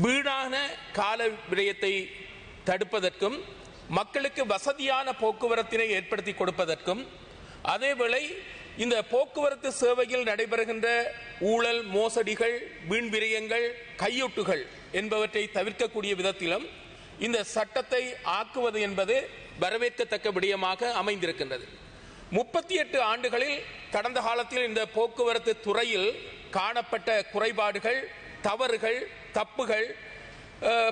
வீணான கால விடயத்தை தடுப்பதற்கும் மக்களுக்கு வசதியான போக்குவரத்தினை ஏற்படுத்தி கொடுப்பதற்கும் அதேவேளை இந்த போக்குவரத்து சேவையில் நடைபெறுகின்ற ஊழல் மோசடிகள் வீண் விரயங்கள் கையூட்டுகள் என்பவற்றை தவிர்க்கக்கூடிய விதத்திலும் இந்த சட்டத்தை ஆக்குவது என்பது வரவேற்கத்தக்க விடயமாக அமைந்திருக்கின்றது. முப்பத்தி எட்டு ஆண்டுகளில் கடந்த காலத்தில் இந்த போக்குவரத்து துறையில் காணப்பட்ட குறைபாடுகள் தவறுகள் தப்புகள்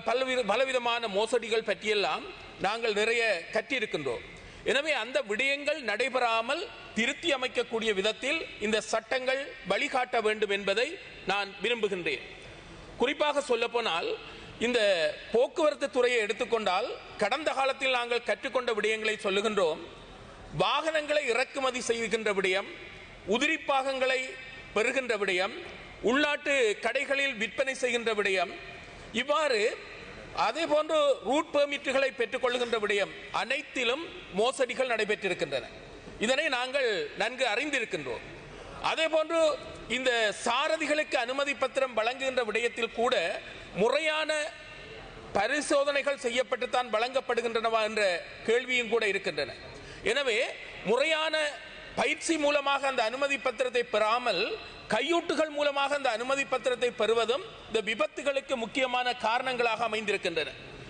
பலவித பல்வித பலவிதமான மோசடிகள் பற்றியெல்லாம் நாங்கள் நிறைய கற்றிருக்கின்றோம். எனவே அந்த விடயங்கள் நடைபெறாமல் திருத்தி அமைக்கக்கூடிய விதத்தில் இந்த சட்டங்கள் வழிகாட்ட வேண்டும் என்பதை நான் விரும்புகின்றேன். குறிப்பாக சொல்லப்போனால் இந்த போக்குவரத்து துறையை எடுத்துக்கொண்டால் கடந்த காலத்தில் நாங்கள் கற்றுக்கொண்ட விடயங்களை சொல்லுகின்றோம். வாகனங்களை இறக்குமதி செய்கின்ற விடயம் உதிரி பாகங்களை பெறுகின்ற விடயம் உள்நாட்டு கடைகளில் விற்பனை செய்கின்ற விடயம் இவ்வாறு அதே போன்று ரூட் பெர்மிட்டுகளை பெற்றுக்கொள்கின்ற விடயம் அனைத்திலும் மோசடிகள் நடைபெற்றிருக்கின்றன. இதனை நாங்கள் நன்கு அறிந்திருக்கின்றோம். அதே போன்று இந்த சாரதிகளுக்கு அனுமதி பத்திரம் வழங்குகின்ற விடயத்தில் கூட முறையான பரிசோதனைகள் செய்யப்பட்டுத்தான் வழங்கப்படுகின்றனவா என்ற கேள்வியும் கூட இருக்கின்றன. எனவே முறையான பயிற்சி மூலமாக அந்த அனுமதி பத்திரத்தை பெறாமல் கையூட்டுகள் மூலமாக அந்த அனுமதி பத்திரத்தை பெறுவதும் இந்த விபத்துகளுக்கு முக்கியமான காரணங்களாக அமைந்திருக்கின்றன.